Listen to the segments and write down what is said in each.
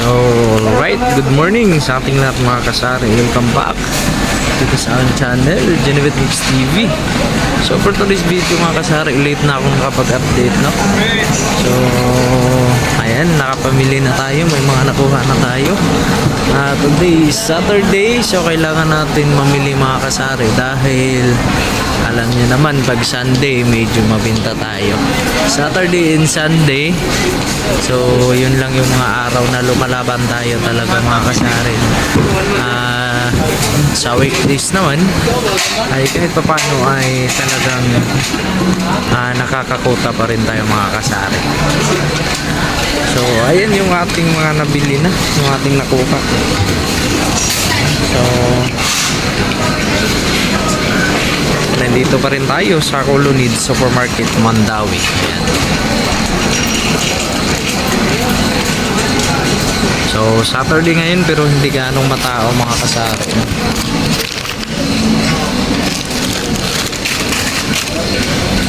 So, right, good morning sa ating lahat mga kasari. Welcome back dito sa aking channel, Genevieve Mix TV. So, for today's video mga kasari, late na akong nakapag-update, no? So, ayan, nakapamili na tayo. May mga nakuha na tayo. Ah, today is Saturday, so kailangan natin mamili mga kasari dahil alam niyo naman pag Sunday medyo mabinta tayo. Saturday and Sunday. So yun lang yung mga araw na lumalaban tayo talaga mga kasari. Ah, sa weekdays naman ay kahit paano ay talagang ah, nakakakuta pa rin tayo mga kasari. So ayan yung ating mga nabili na, yung ating nakuha. So nandito pa rin tayo sa Colonnade Supermarket Mandawi. Ayan. So, Saturday ngayon pero hindi ganong matao mga kasari.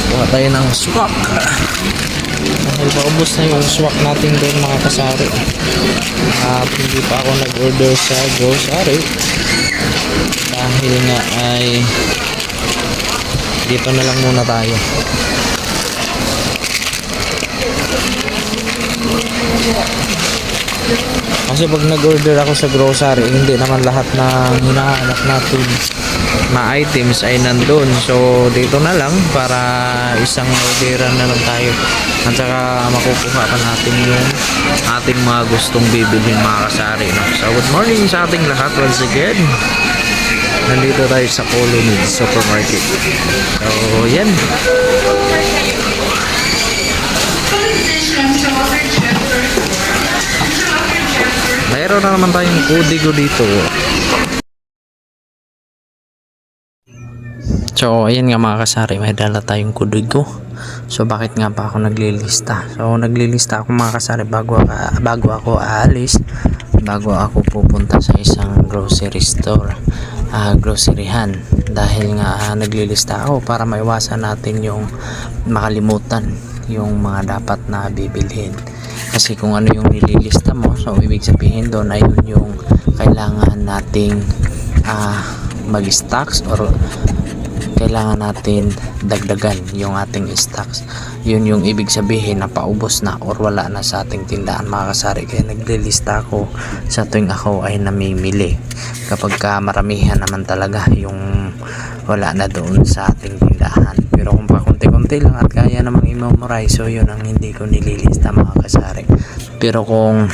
Kuha tayo ng swak. Dahil paubos na yung swak natin doon mga kasari. At hindi pa ako nag-order sa grocery. Dahil nga ay dito na lang muna tayo. Kasi pag nag-order ako sa grocery, hindi naman lahat na hinahanap natin na items ay nandun. So, dito na lang para isang orderan na lang tayo. At saka makukuha pa natin yung ating mga gustong bibilhin mga kasari. No? So, good morning sa ating lahat once again. Nandito tayo sa Colony Supermarket. So, yan. Mayroon na naman tayong kudigo dito. So, ayan nga mga kasari, may dala tayong kudigo. So, bakit nga pa ako naglilista? So, naglilista ako mga kasari bago, ako- bago ako aalis, bago ako pupunta sa isang grocery store, ah groceryhan. Dahil nga ah, naglilista ako para maiwasan natin yung makalimutan yung mga dapat na bibilhin. Kasi kung ano yung nililista mo, so ibig sabihin doon ay yun yung kailangan nating ah, mag-stocks or kailangan natin dagdagan yung ating stocks. Yun yung ibig sabihin na paubos na or wala na sa ating tindahan mga kasari. Kaya naglilista ako sa tuwing ako ay namimili. Kapag ka maramihan naman talaga yung wala na doon sa ating tindahan. Konti-konti lang at kaya namang i-memorize, so yun ang hindi ko nililista mga kasari. Pero kung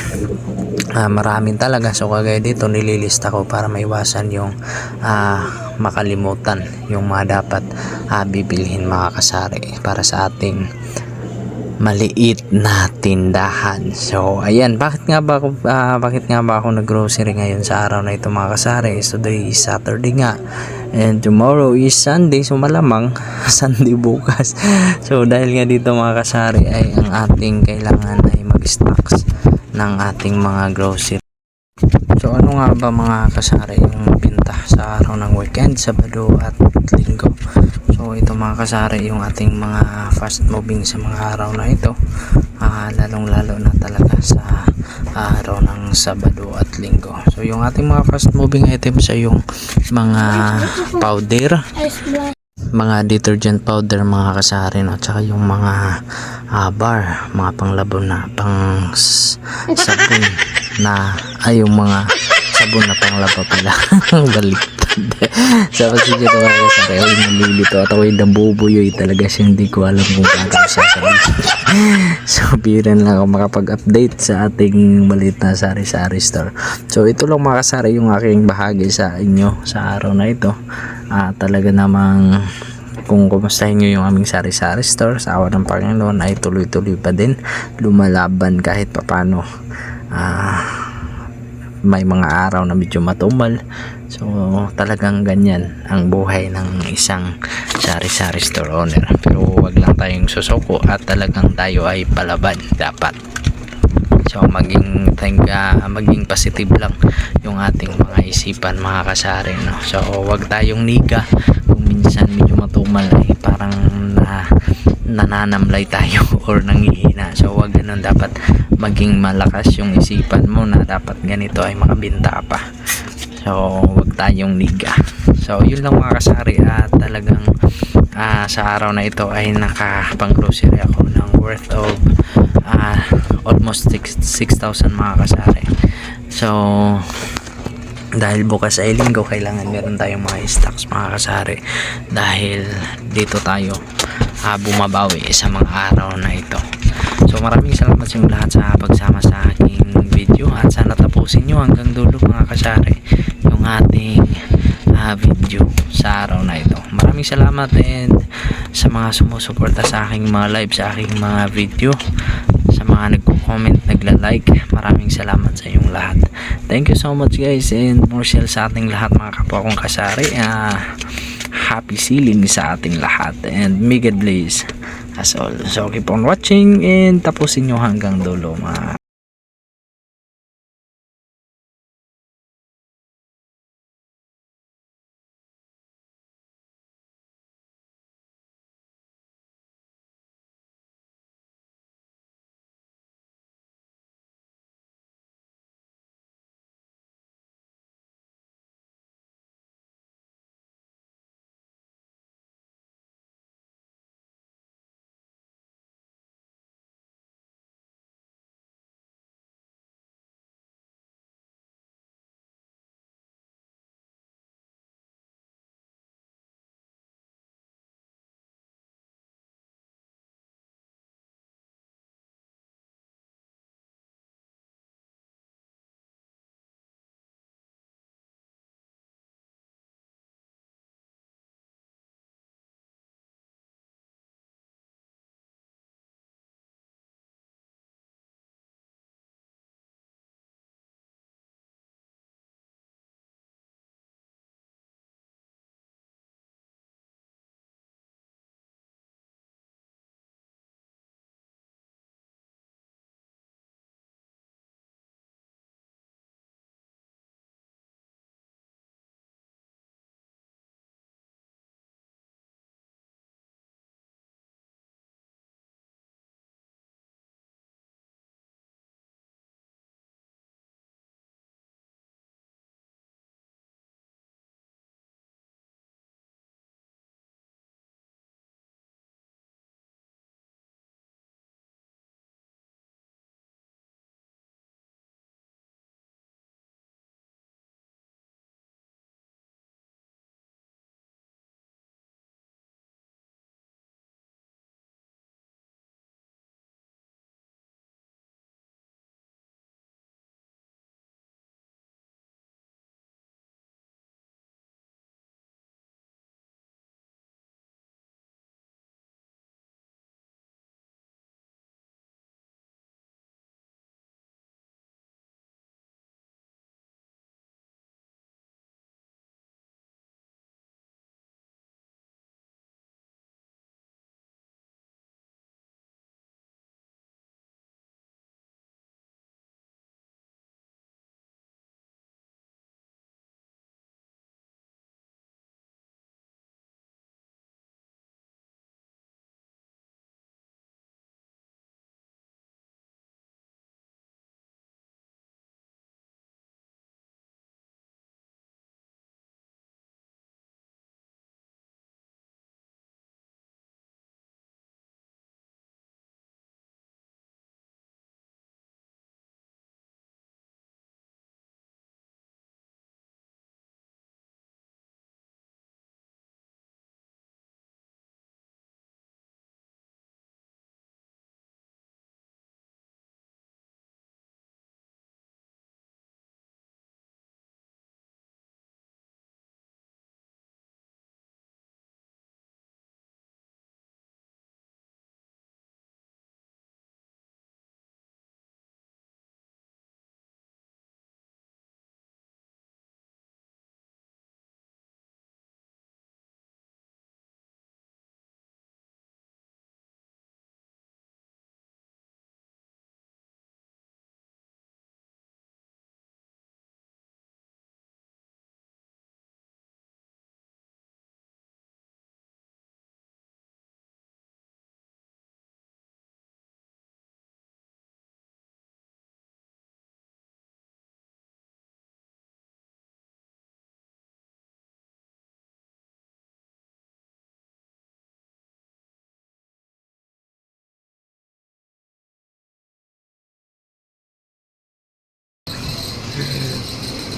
ah, maraming talaga, so kagaya dito nililista ko para maiwasan yung ah, makalimutan yung mga dapat ah, bibilhin mga kasari para sa ating maliit na tindahan. So, ayan, bakit nga ba ako ah, bakit nga ba ako nag-grocery ngayon sa araw na ito mga kasari? So, today is Saturday nga. And tomorrow is Sunday, so malamang Sunday bukas. So, dahil nga dito mga kasari ay ang ating kailangan ay mag-stocks ng ating mga grocery. So, ano nga ba mga kasari yung binta sa araw ng weekend, Sabado at Linggo? So ito mga kasari yung ating mga fast moving sa mga araw na ito. Ah, lalong lalo na talaga sa araw ng Sabado at Linggo. So yung ating mga fast moving items ay yung mga powder. Mga detergent powder mga kasari no? Tsaka yung mga ah, bar mga panglabon na pang sabon na ay yung mga sabon na panglaba pala. Baliktad sa kasi dito mga kasari ay nalilito at ako'y nabubuyoy talaga siya. Hindi ko alam kung ko sasabihin so biran lang ako makapag-update sa ating maliit na sari-sari store. So ito lang mga kasari yung aking bahagi sa inyo sa araw na ito. Ah, talaga namang kung kumustahin nyo yung aming sari-sari store sa awa ng Panginoon ay tuloy-tuloy pa din. Lumalaban kahit papano. Ah, may mga araw na medyo matumal. So talagang ganyan ang buhay ng isang sari-sari store owner. Pero wag lang tayong susuko at talagang tayo ay palaban dapat. So maging tangga, maging positive lang yung ating mga isipan mga kasari no. So wag tayong niga. Kung minsan medyo matumal ay parang na nananamlay tayo or nangihina. So wag ganun dapat maging malakas yung isipan mo na dapat ganito ay makabinta pa. So wag tayong liga. So yun lang mga kasari at talagang ah, sa araw na ito ay nakapang grocery ako ng worth of ah, almost 6 6,000 mga kasari. So dahil bukas ay linggo kailangan meron tayong mga stocks mga kasari dahil dito tayo ah, bumabawi sa mga araw na ito so maraming salamat sa inyo lahat sa pagsama sa aking video at sana tapusin nyo hanggang dulo mga kasari yung ating ah, video sa araw na ito maraming salamat and sa mga sumusuporta sa aking mga live sa aking mga video sa mga nagko-comment, nagla-like. Maraming salamat sa inyong lahat. Thank you so much guys and more sale sa ating lahat mga kapwa kong kasari. Ah, happy ceiling sa ating lahat and God bless as all. So keep on watching and tapusin nyo hanggang dulo mga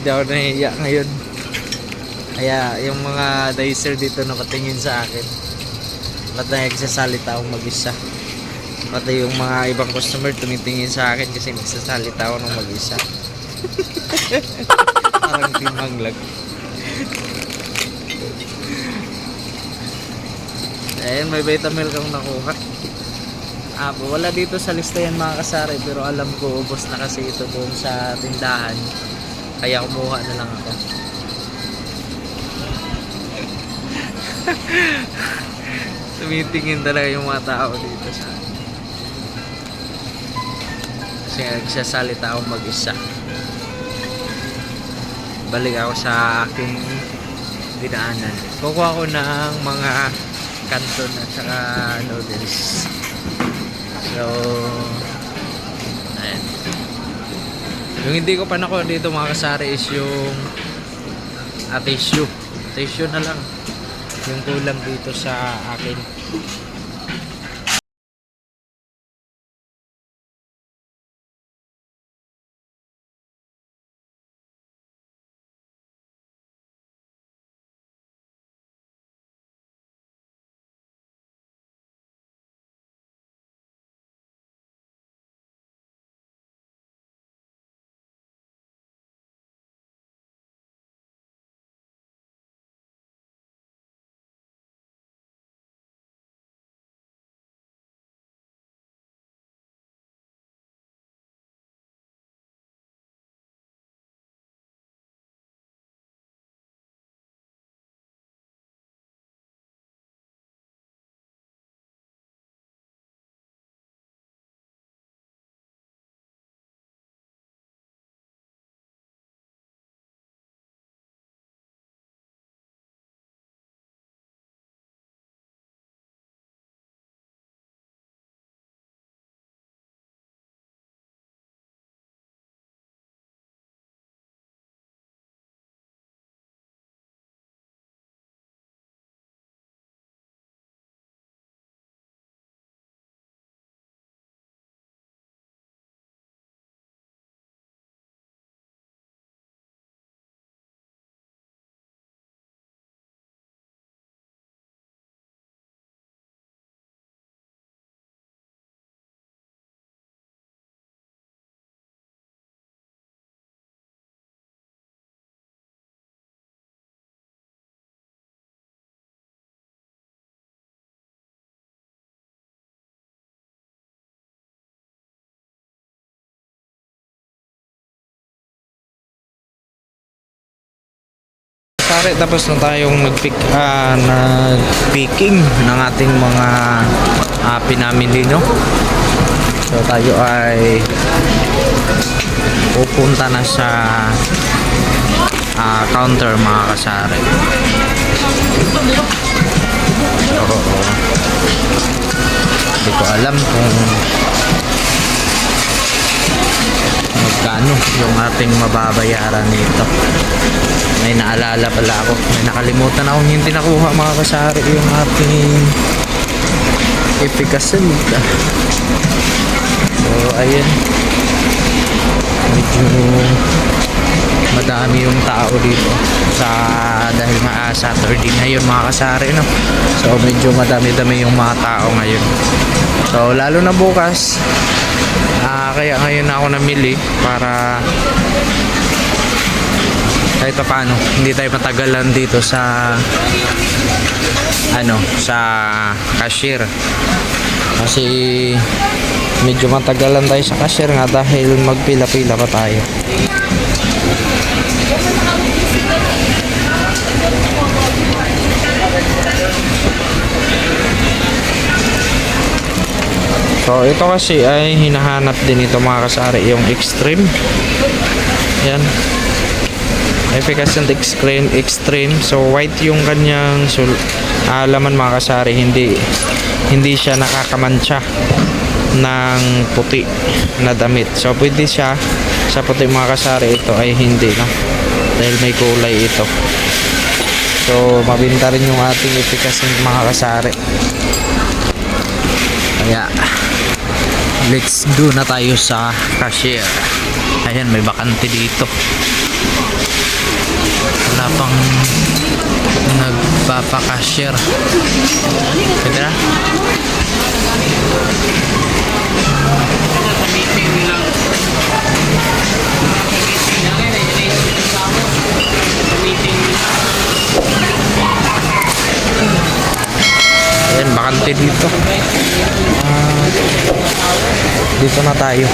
Hindi ako nahihiya ngayon. Kaya yung mga dicer dito nakatingin sa akin. Ba't na nagsasalita akong mag-isa? Pati yung mga ibang customer tumitingin sa akin kasi nagsasalita ako ng mag-isa. Parang timanglag. Ayan, may vitamilk akong nakuha. Ah, wala dito sa lista yan mga kasari pero alam ko ubos na kasi ito doon sa tindahan. Kaya kumuha na lang ako. Tumitingin talaga yung mga tao dito sa akin. Kasi nagsasalita ako mag-isa. Balik ako sa aking dinaanan. Kukuha ko ng mga kanton at saka noodles. So, ayan. Yung hindi ko pa nakuha dito mga kasari is yung tissue. Tissue na lang. Yung kulang dito sa akin. Pare, tapos na tayong nag-pick, ah, nag-picking ng ating mga ah, pinamili, no? So, tayo ay pupunta na sa ah, counter, mga kasari. So, hindi ko alam kung magkano yung ating mababayaran nito. May naalala pala ako. May nakalimutan akong hindi nakuha mga kasari yung ating efficacy so ayun. Medyo madami yung tao dito. Sa dahil nga Saturday ngayon mga kasari no? So medyo madami-dami yung mga tao ngayon. So lalo na bukas ah kaya ngayon ako namili para kahit pa paano hindi tayo matagalan dito sa ano sa cashier. Kasi medyo matagalan tayo sa cashier nga dahil magpila-pila pa tayo So ito kasi ay hinahanap din ito mga kasari yung extreme. Yan. Efficacent extreme, extreme. So white yung kanyang sul ah, laman mga kasari, hindi hindi siya nakakamantsa ng puti na damit. So pwede siya sa puti mga kasari ito ay hindi na dahil may kulay ito. So mabinta rin yung ating efficacent mga kasari. Kaya let's do na tayo sa cashier. Ayan, may bakante dito. Wala pang nagpapakashier. Pwede na? Ayan, bakante dito. Uh, dito na tayo.